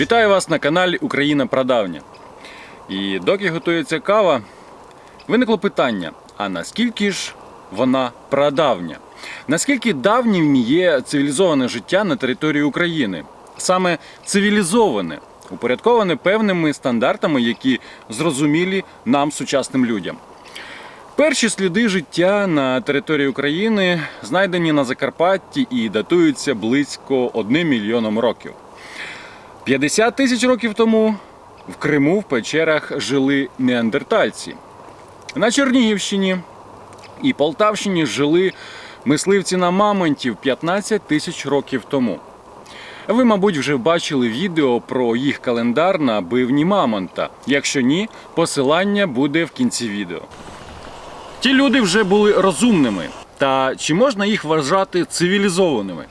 Вітаю вас на каналі Україна Прадавня. І доки готується кава, виникло питання: а наскільки ж вона прадавня? Наскільки давнім є цивілізоване життя на території України? Саме цивілізоване, упорядковане певними стандартами, які зрозумілі нам, сучасним людям. Перші сліди життя на території України знайдені на Закарпатті і датуються близько 1 мільйоном років. 50 тисяч років тому в Криму в печерах жили неандертальці. На Чернігівщині і Полтавщині жили мисливці на мамонтів 15 тисяч років тому. Ви, мабуть, вже бачили відео про їх календар на бивні мамонта. Якщо ні, посилання буде в кінці відео. Ті люди вже були розумними. Та чи можна їх вважати цивілізованими?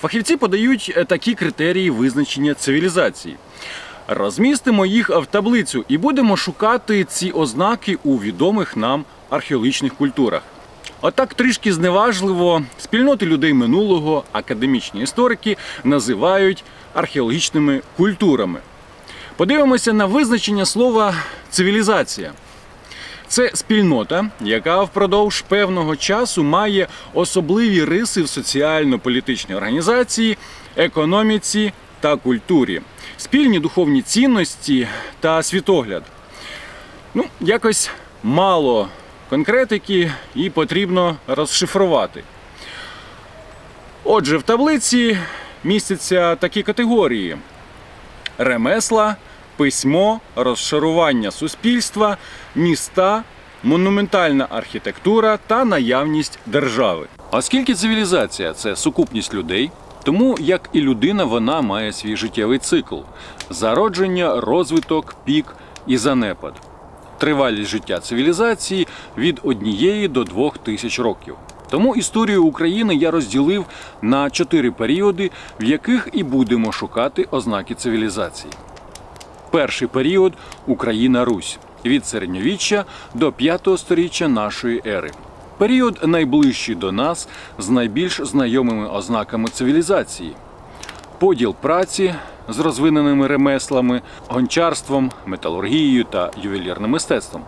Фахівці подають е, такі критерії визначення цивілізації. Розмістимо їх в таблицю і будемо шукати ці ознаки у відомих нам археологічних культурах. Отак трішки зневажливо спільноти людей минулого академічні історики називають археологічними культурами. Подивимося на визначення слова цивілізація. Це спільнота, яка впродовж певного часу має особливі риси в соціально-політичній організації, економіці та культурі, спільні духовні цінності та світогляд. Ну, якось мало конкретики і потрібно розшифрувати. Отже, в таблиці містяться такі категорії: ремесла, письмо, розшарування суспільства, міста, монументальна архітектура та наявність держави. Оскільки цивілізація це сукупність людей, тому як і людина, вона має свій життєвий цикл: зародження, розвиток, пік і занепад. Тривалість життя цивілізації від однієї до двох тисяч років. Тому історію України я розділив на чотири періоди, в яких і будемо шукати ознаки цивілізації. Перший період Україна Русь від середньовіччя до 5 століття нашої ери. Період найближчий до нас з найбільш знайомими ознаками цивілізації. Поділ праці з розвиненими ремеслами, гончарством, металургією та ювелірним мистецтвом.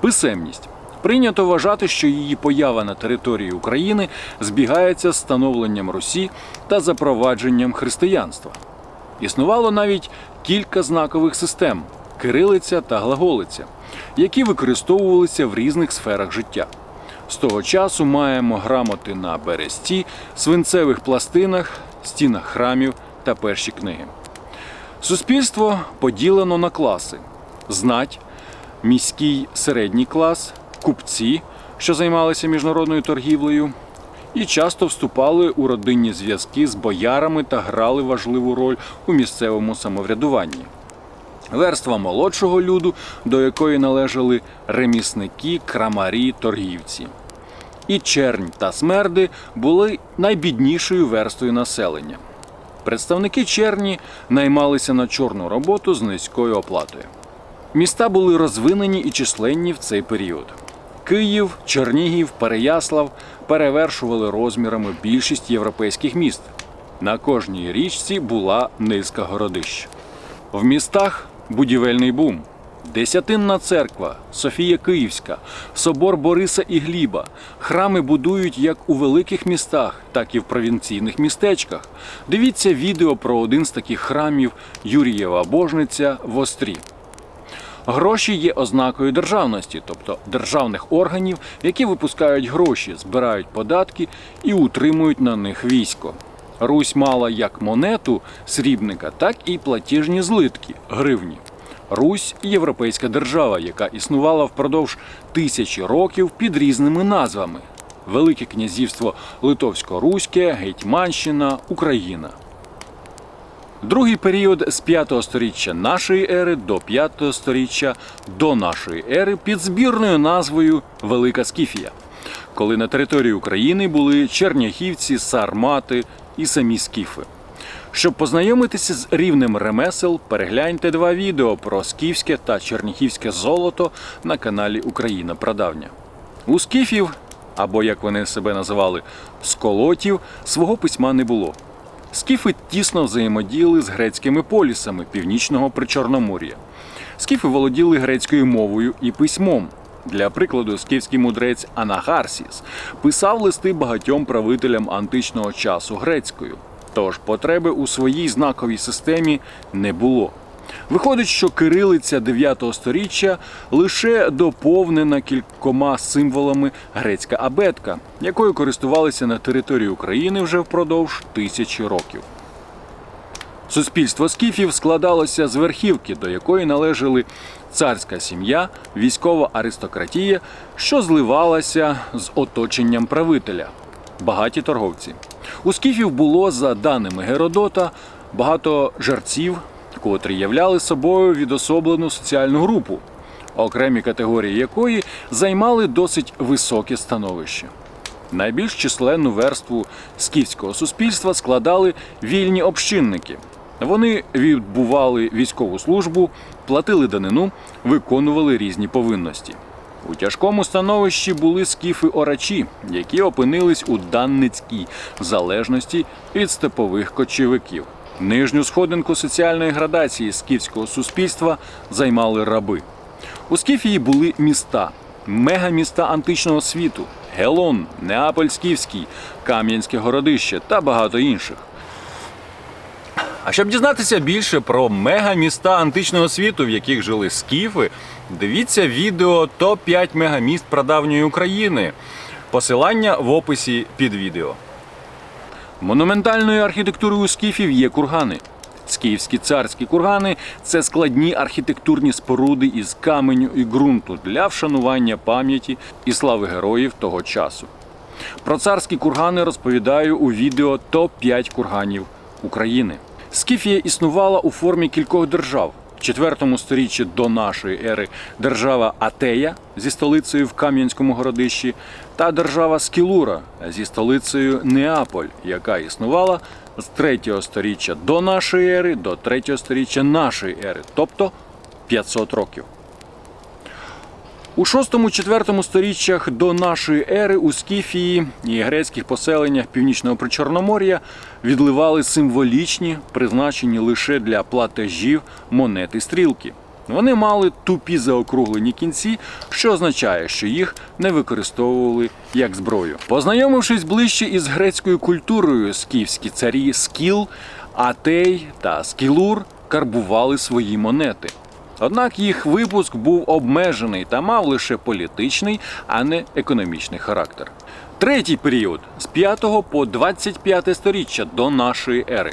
Писемність. Прийнято вважати, що її поява на території України збігається з становленням Русі та запровадженням християнства. Існувало навіть кілька знакових систем кирилиця та глаголиця, які використовувалися в різних сферах життя. З того часу маємо грамоти на бересті, свинцевих пластинах, стінах храмів та перші книги. Суспільство поділено на класи: знать, міський середній клас, купці, що займалися міжнародною торгівлею, і часто вступали у родинні зв'язки з боярами та грали важливу роль у місцевому самоврядуванні. Верства молодшого люду, до якої належали ремісники, крамарі, торгівці. І чернь та смерди були найбіднішою верствою населення. Представники черні наймалися на чорну роботу з низькою оплатою. Міста були розвинені і численні в цей період. Київ, Чернігів, Переяслав перевершували розмірами більшість європейських міст. На кожній річці була низка городищ. В містах будівельний бум. Десятинна церква, Софія Київська, собор Бориса і Гліба. Храми будують як у великих містах, так і в провінційних містечках. Дивіться відео про один з таких храмів Юрієва Божниця в Острі. Гроші є ознакою державності, тобто державних органів, які випускають гроші, збирають податки і утримують на них військо. Русь мала як монету срібника, так і платіжні злитки гривні. Русь європейська держава, яка існувала впродовж тисячі років під різними назвами: Велике князівство Литовсько-Руське, Гетьманщина, Україна. Другий період з 5 століття нашої ери до 5 століття до нашої ери під збірною назвою Велика Скіфія, коли на території України були черняхівці, сармати і самі скіфи. Щоб познайомитися з рівнем ремесел, перегляньте два відео про скіфське та черніхівське золото на каналі Україна Прадавня. У скіфів, або як вони себе називали, сколотів, свого письма не було. Скіфи тісно взаємодіяли з грецькими полісами північного причорномор'я. Скіфи володіли грецькою мовою і письмом. Для прикладу, скіфський мудрець Анагарсіс писав листи багатьом правителям античного часу грецькою. Тож потреби у своїй знаковій системі не було. Виходить, що кирилиця 9 століття лише доповнена кількома символами грецька абетка, якою користувалися на території України вже впродовж тисячі років. Суспільство скіфів складалося з верхівки, до якої належали царська сім'я, військова аристократія, що зливалася з оточенням правителя, багаті торговці. У скіфів було, за даними Геродота, багато жерців, котрі являли собою відособлену соціальну групу, окремі категорії якої займали досить високе становище. Найбільш численну верству скіфського суспільства складали вільні общинники. Вони відбували військову службу, платили данину, виконували різні повинності. У тяжкому становищі були скіфи-орачі, які опинились у данницькій залежності від степових кочівиків. Нижню сходинку соціальної градації скіфського суспільства займали раби. У Скіфії були міста, мегаміста античного світу, Гелон, Неаполь Скіфський, Кам'янське городище та багато інших. А щоб дізнатися більше про мегаміста античного світу, в яких жили скіфи, дивіться відео топ-5 мегаміст прадавньої України. Посилання в описі під відео. Монументальною архітектурою скіфів є кургани. Скіфські царські кургани це складні архітектурні споруди із каменю і ґрунту для вшанування пам'яті і слави героїв того часу. Про царські кургани розповідаю у відео топ-5 курганів України. Скіфія існувала у формі кількох держав. 4 сторіччі до нашої ери держава Атея зі столицею в Кам'янському городищі та держава Скілура зі столицею Неаполь, яка існувала з 3 сторіччя до нашої ери до 3 сторіччя нашої ери, тобто 500 років. У 6-4 сторіччях до нашої ери у Скіфії і грецьких поселеннях Північного Причорномор'я відливали символічні, призначені лише для платежів монети стрілки. Вони мали тупі заокруглені кінці, що означає, що їх не використовували як зброю. Познайомившись ближче із грецькою культурою, скіфські царі Скіл, Атей та Скілур карбували свої монети. Однак їх випуск був обмежений та мав лише політичний, а не економічний характер. Третій період з 5 по 25 сторіччя до нашої ери.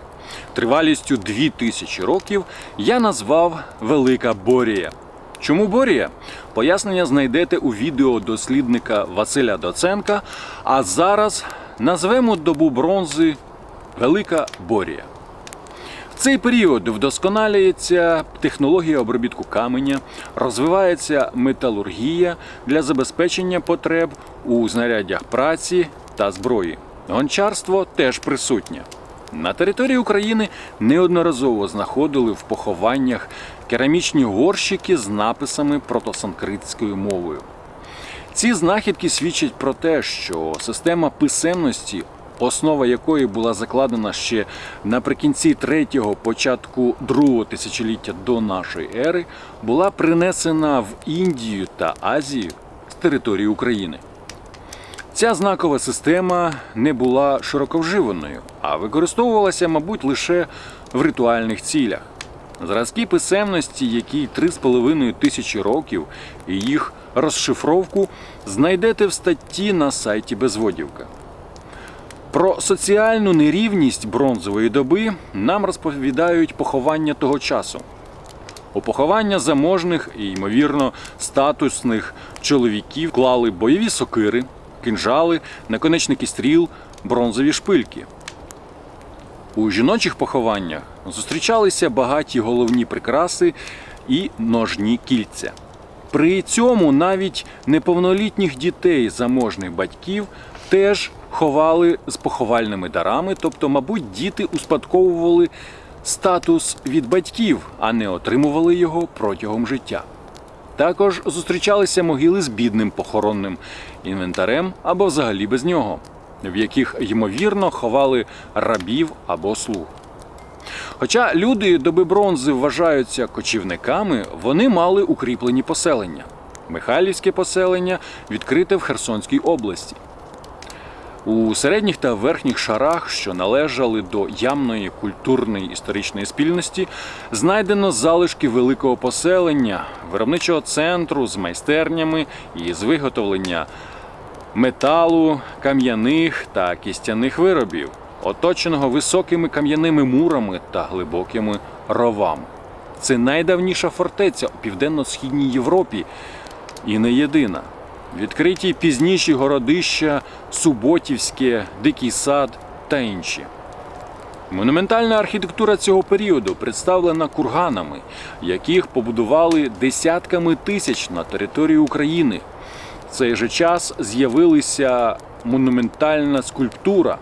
Тривалістю 2000 років я назвав Велика Борія. Чому Борія? Пояснення знайдете у відео дослідника Василя Доценка. А зараз назвемо добу бронзи Велика Борія. Цей період вдосконалюється технологія обробітку каменя, розвивається металургія для забезпечення потреб у знаряддях праці та зброї. Гончарство теж присутнє. На території України неодноразово знаходили в похованнях керамічні горщики з написами протосанкритською мовою. Ці знахідки свідчать про те, що система писемності, основа якої була закладена ще наприкінці третього, початку другого тисячоліття до нашої ери, була принесена в Індію та Азію з території України. Ця знакова система не була широковживаною, а використовувалася, мабуть, лише в ритуальних цілях. Зразки писемності, які 3,5 тисячі років, і їх розшифровку знайдете в статті на сайті Безводівка. Про соціальну нерівність бронзової доби нам розповідають поховання того часу. У поховання заможних і, ймовірно, статусних чоловіків клали бойові сокири, кинжали, наконечники стріл, бронзові шпильки. У жіночих похованнях зустрічалися багаті головні прикраси і ножні кільця. При цьому навіть неповнолітніх дітей заможних батьків теж ховали з поховальними дарами, тобто, мабуть, діти успадковували статус від батьків, а не отримували його протягом життя. Також зустрічалися могили з бідним похоронним інвентарем або взагалі без нього. в яких ймовірно ховали рабів або слуг. Хоча люди доби бронзи вважаються кочівниками, вони мали укріплені поселення. Михайлівське поселення відкрите в Херсонській області. У середніх та верхніх шарах, що належали до ямної культурної історичної спільності, знайдено залишки великого поселення, виробничого центру з майстернями і з виготовлення металу, кам'яних та кістяних виробів, оточеного високими кам'яними мурами та глибокими ровами. Це найдавніша фортеця у південно-східній Європі і не єдина. Відкриті пізніші городища, Суботівське, Дикий сад та інші. Монументальна архітектура цього періоду представлена курганами, яких побудували десятками тисяч на території України. В цей же час з'явилися монументальна скульптура,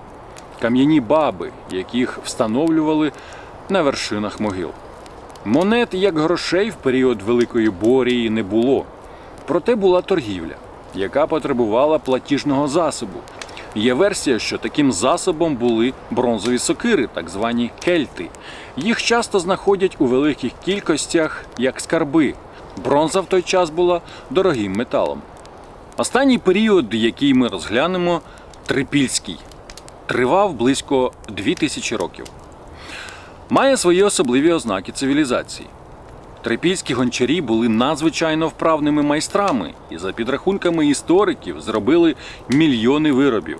кам'яні баби, яких встановлювали на вершинах могил. Монет як грошей в період Великої Борії не було. Проте була торгівля, яка потребувала платіжного засобу. Є версія, що таким засобом були бронзові сокири, так звані кельти. Їх часто знаходять у великих кількостях як скарби. Бронза в той час була дорогим металом. Останній період, який ми розглянемо, трипільський, тривав близько 2000 років. Має свої особливі ознаки цивілізації. Трипільські гончарі були надзвичайно вправними майстрами і, за підрахунками істориків, зробили мільйони виробів.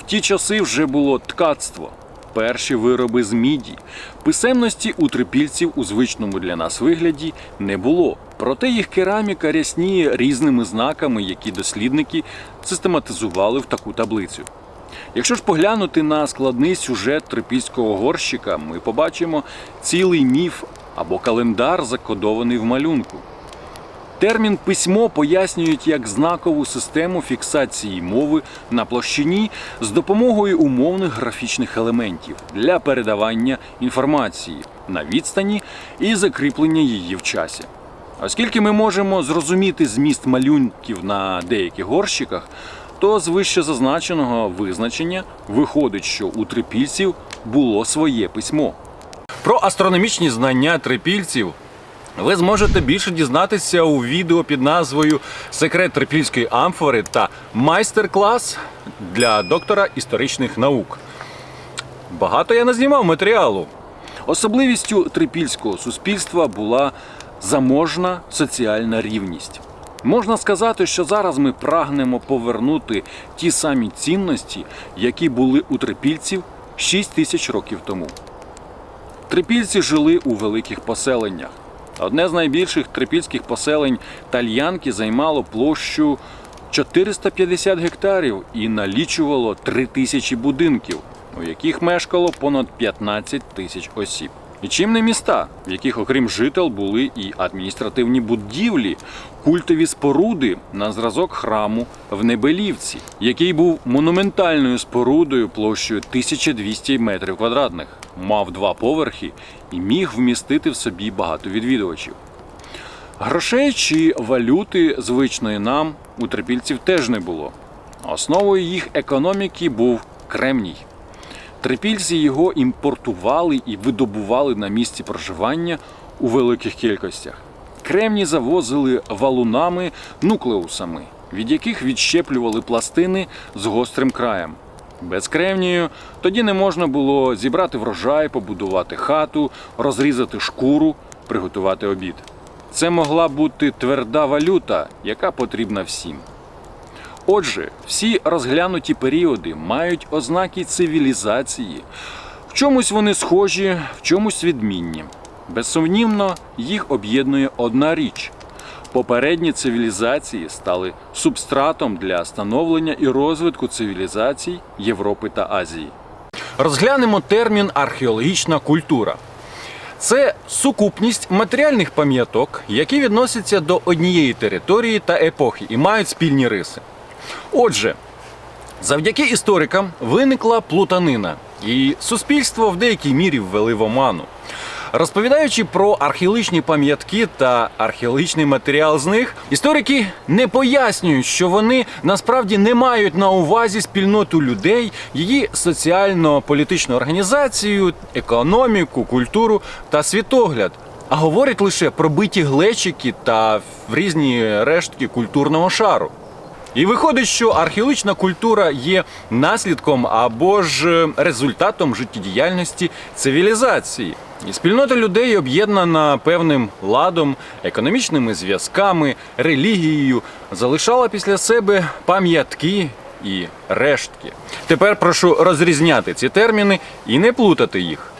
В ті часи вже було ткацтво, перші вироби з міді. Писемності у трипільців у звичному для нас вигляді не було. Проте їх кераміка рясніє різними знаками, які дослідники систематизували в таку таблицю. Якщо ж поглянути на складний сюжет трипільського горщика, ми побачимо цілий міф або календар, закодований в малюнку. Термін письмо пояснюють як знакову систему фіксації мови на площині з допомогою умовних графічних елементів для передавання інформації на відстані і закріплення її в часі. Оскільки ми можемо зрозуміти зміст малюнків на деяких горщиках, то з вище зазначеного визначення виходить, що у трипільців було своє письмо. Про астрономічні знання трипільців ви зможете більше дізнатися у відео під назвою Секрет трипільської амфори та майстер-клас для доктора історичних наук. Багато я назнімав матеріалу. Особливістю трипільського суспільства була заможна соціальна рівність. Можна сказати, що зараз ми прагнемо повернути ті самі цінності, які були у трипільців 6 тисяч років тому. Трипільці жили у великих поселеннях. Одне з найбільших трипільських поселень Тальянки займало площу 450 гектарів і налічувало 3 тисячі будинків, у яких мешкало понад 15 тисяч осіб. І чим не міста, в яких, окрім жител, були і адміністративні будівлі, культові споруди на зразок храму в Небелівці, який був монументальною спорудою площею 1200 метрів квадратних, мав два поверхи і міг вмістити в собі багато відвідувачів. Грошей чи валюти звичної нам у трипільців теж не було. Основою їх економіки був кремній. Трипільці його імпортували і видобували на місці проживання у великих кількостях. Кремні завозили валунами, нуклеусами, від яких відщеплювали пластини з гострим краєм. Без кремнію тоді не можна було зібрати врожай, побудувати хату, розрізати шкуру, приготувати обід. Це могла бути тверда валюта, яка потрібна всім. Отже, всі розглянуті періоди мають ознаки цивілізації. В чомусь вони схожі, в чомусь відмінні. Безсумнівно, їх об'єднує одна річ. Попередні цивілізації стали субстратом для становлення і розвитку цивілізацій Європи та Азії. Розглянемо термін археологічна культура. Це сукупність матеріальних пам'яток, які відносяться до однієї території та епохи і мають спільні риси. Отже, завдяки історикам виникла плутанина, і суспільство в деякій мірі ввели в оману. Розповідаючи про археологічні пам'ятки та археологічний матеріал з них, історики не пояснюють, що вони насправді не мають на увазі спільноту людей, її соціально-політичну організацію, економіку, культуру та світогляд. А говорять лише про биті глечики та в різні рештки культурного шару. І виходить, що археологічна культура є наслідком або ж результатом життєдіяльності цивілізації. І спільнота людей об'єднана певним ладом, економічними зв'язками, релігією, залишала після себе пам'ятки і рештки. Тепер прошу розрізняти ці терміни і не плутати їх.